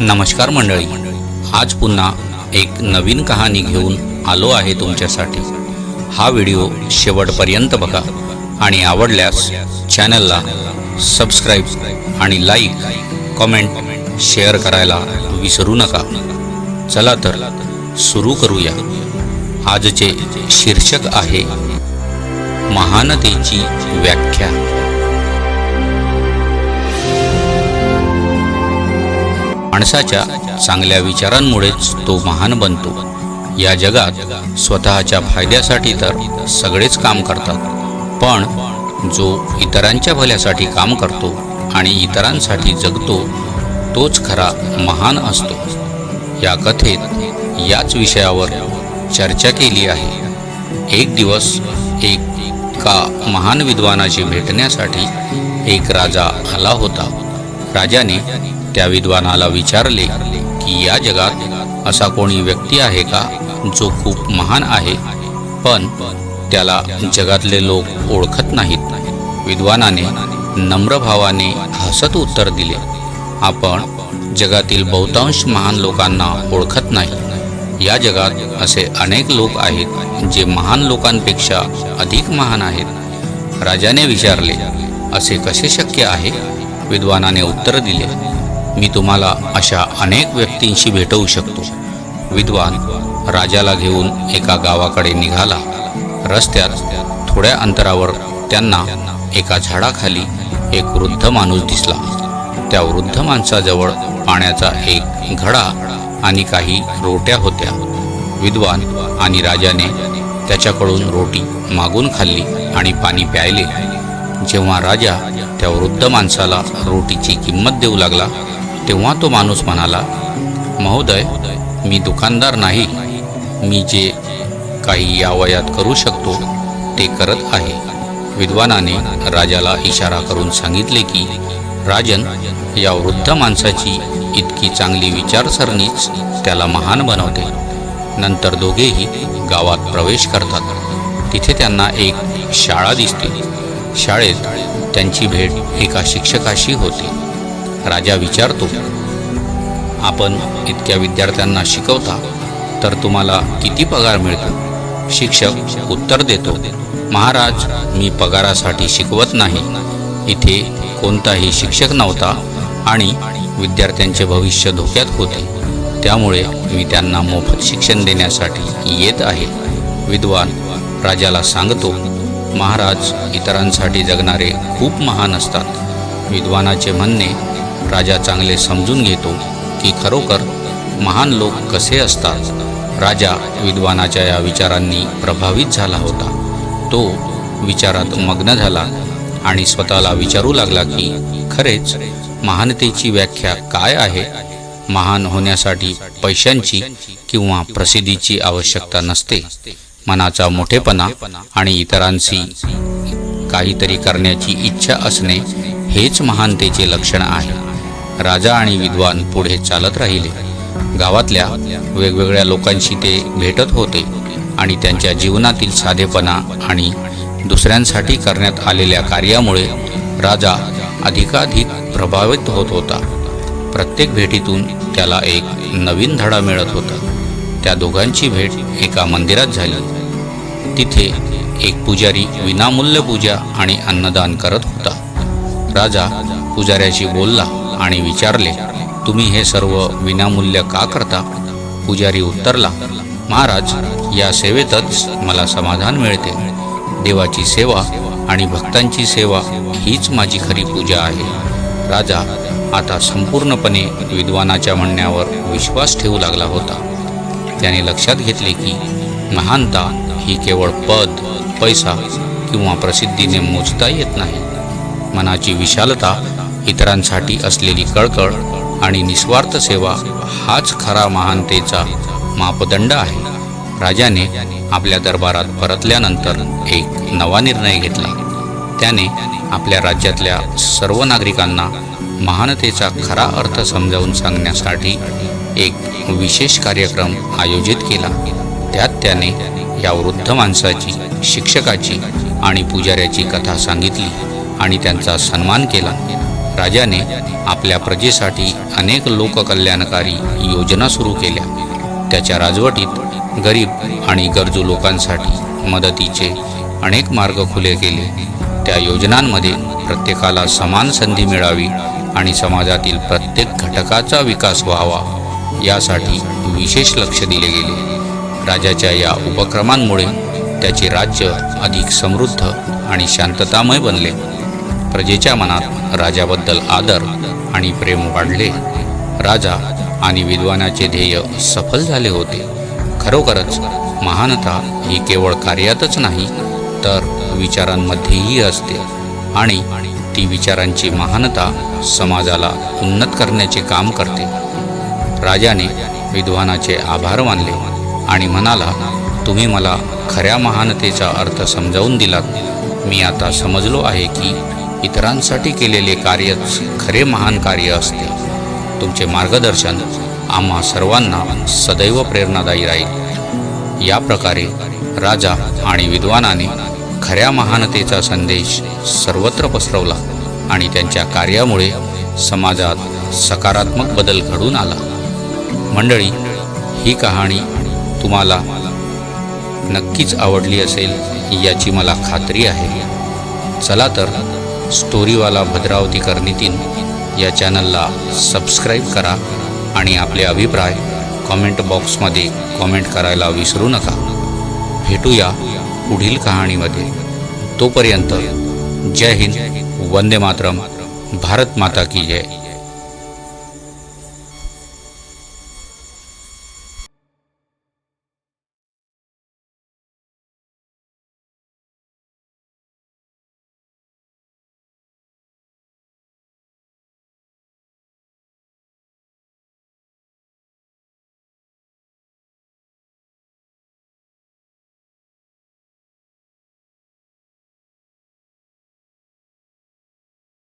नमस्कार मंडळी. आज पुन्हा एक नवीन कहाणी घेऊन आलो आहे तुमच्यासाठी. हा व्हिडिओ शेवटपर्यंत बघा आणि आवडल्यास चॅनलला सबस्क्राईब आणि लाईक कमेंट शेअर करायला विसरू नका. चला तर सुरू करूया. आजचे शीर्षक आहे महानतेची व्याख्या. माणसाच्या चांगल्या विचारांमुळेच तो महान बनतो. या जगात स्वतःच्या फायद्यासाठी तर सगळेच काम करतात. पण जो इतरांच्या भल्यासाठी काम करतो आणि इतरांसाठी जगतो तोच खरा महान असतो. या कथेत याच विषयावर चर्चा केली आहे. एक दिवस एक का महान विद्वानाशी भेटण्यासाठी एक राजा आला होता. राजाने त्या विद्वानाला विचारले की या जगात असा कोणी व्यक्ती आहे का जो खूप महान आहे पण त्याला जगातले लोक ओळखत नाहीत? विद्वानाने नम्र भावाने हसत उत्तर दिले आपण जगातील बहुतांश महान लोकांना ओळखत नाही. या जगात असे अनेक लोक आहेत जे महान लोकांपेक्षा अधिक महान आहेत. राजाने विचारले असे कसे शक्य आहे? विद्वानाने उत्तर दिले मी तुम्हाला अशा अनेक व्यक्तींशी भेटवू शकतो. विद्वान राजाला घेऊन एका गावाकडे निघाला. रस्त्यात थोड्या अंतरावर त्यांना एका झाडाखाली एक वृद्ध माणूस दिसला. त्या वृद्ध माणसाजवळ पाण्याचा एक घडा आणि काही रोट्या होत्या. विद्वान आणि राजाने त्याच्याकडून रोटी मागून खाल्ली आणि पाणी प्यायले. जेव्हा राजा त्या वृद्ध माणसाला रोटीची किंमत देऊ लागला तेव्हा तो माणूस म्हणाला महोदय मी दुकानदार नाही. मी जे काही या वयात करू शकतो ते करत आहे. विद्वानाने राजाला इशारा करून सांगितले की राजन या वृद्ध माणसाची इतकी चांगली विचारसरणीच त्याला महान बनवते. नंतर दोघेही गावात प्रवेश करतात. तिथे त्यांना एक शाळा दिसते. शाळेत त्यांची भेट एका शिक्षकाशी होते. राजा विचारतो आपण इतक्या विद्यार्थ्यांना शिकवता तर तुम्हाला किती पगार मिळतो? शिक्षक उत्तर देतो महाराज मी पगारासाठी शिकवत नाही. इथे कोणताही शिक्षक नव्हता आणि विद्यार्थ्यांचे भविष्य धोक्यात होते. त्यामुळे मी त्यांना मोफत शिक्षण देण्यासाठी येत आहे. विद्वान राजाला सांगतो महाराज इतरांसाठी जगणारे खूप महान असतात. विद्वानाचे म्हणणे राजा चांगले समजून घेतो की खरोखर महान लोक कसे असतात. राजा विद्वानाच्या या विचारांनी प्रभावित झाला होता. तो विचारात मग्न झाला आणि स्वतःला विचारू लागला की खरेच महानतेची व्याख्या काय आहे? महान होण्यासाठी पैशांची किंवा प्रसिद्धीची आवश्यकता नसते. मनाचा मोठेपणा आणि इतरांशी काहीतरी करण्याची इच्छा असणे हेच महानतेचे लक्षण आहे. राजा आणि विद्वान पुढे चालत राहिले. गावातल्या वेगवेगळ्या लोकांशी ते भेटत होते आणि त्यांच्या जीवनातील साधेपणा आणि दुसऱ्यांसाठी करण्यात आलेल्या कार्यामुळे राजा अधिकाधिक प्रभावित होत होता. प्रत्येक भेटीतून त्याला एक नवीन धडा मिळत होता. त्या दोघांची भेट एका मंदिरात झाली. तिथे एक पुजारी विनामूल्य पूजा आणि अन्नदान करत होता. राजा पुजाऱ्याशी बोलला आणि विचारले तुम्ही हे सर्व विनामूल्य का करता? पुजारी उत्तरला महाराज या सेवेतच मला समाधान मिळते. देवाची सेवा आणि भक्तांची सेवा हीच माझी खरी पूजा आहे. राजा आता संपूर्णपणे विद्वानाच्या म्हणण्यावर विश्वास ठेवू लागला होता. त्याने लक्षात घेतले की महानता ही केवळ पद पैसा किंवा प्रसिद्धीने मोजता येत नाही. मनाची विशालता इतरांसाठी असलेली कळकळ आणि निस्वार्थ सेवा हाच खरा महानतेचा मापदंड आहे. राजाने आपल्या दरबारात परतल्यानंतर एक नवा निर्णय घेतला. त्याने आपल्या राज्यातल्या सर्व नागरिकांना महानतेचा खरा अर्थ समजावून सांगण्यासाठी एक विशेष कार्यक्रम आयोजित केला. त्यात त्याने या वृद्ध माणसाची शिक्षकाची आणि पुजाऱ्याची कथा सांगितली आणि त्यांचा सन्मान केला. राजाने आपल्या प्रजेसाठी अनेक लोककल्याणकारी योजना सुरू केल्या. त्याच्या राजवटीत गरीब आणि गरजू लोकांसाठी मदतीचे अनेक मार्ग खुले केले. त्या योजनांमध्ये प्रत्येकाला समान संधी मिळावी आणि समाजातील प्रत्येक घटकाचा विकास व्हावा यासाठी विशेष लक्ष दिले गेले. राजाच्या या उपक्रमांमुळे त्याचे राज्य अधिक समृद्ध आणि शांततामय बनले. प्रजेच्या मनात राजाबद्दल आदर आणि प्रेम वाढले. राजा आणि विद्वानाचे ध्येय सफल झाले होते. खरोखरच महानता ही केवळ कार्यातच नाही तर विचारांमध्येही असते आणि ती विचारांची महानता समाजाला उन्नत करण्याचे काम करते. राजाने विद्वानाचे आभार मानले आणि म्हणाला तुम्ही मला खऱ्या महानतेचा अर्थ समजावून दिलात. मी आता समजलो आहे की इतरांसाठी केलेले कार्यच खरे महान कार्य असते. तुमचे मार्गदर्शन आम्हा सर्वांना सदैव प्रेरणादायी राहील. या प्रकारे राजा आणि विद्वानाने खऱ्या महानतेचा संदेश सर्वत्र पसरवला आणि त्यांच्या कार्यामुळे समाजात सकारात्मक बदल घडून आला. मंडळी ही कहाणी तुम्हाला नक्कीच आवडली असेल याची मला खात्री आहे. चला तर स्टोरीवाला भद्रावतीकर नितीन या चॅनलला सबस्क्राईब करा आणि आपले अभिप्राय कॉमेंट बॉक्समध्ये कॉमेंट करायला विसरू नका. भेटूया पुढील कहाणीमध्ये. तोपर्यंत जय हिंद वंदे मातरम भारत माता की जय.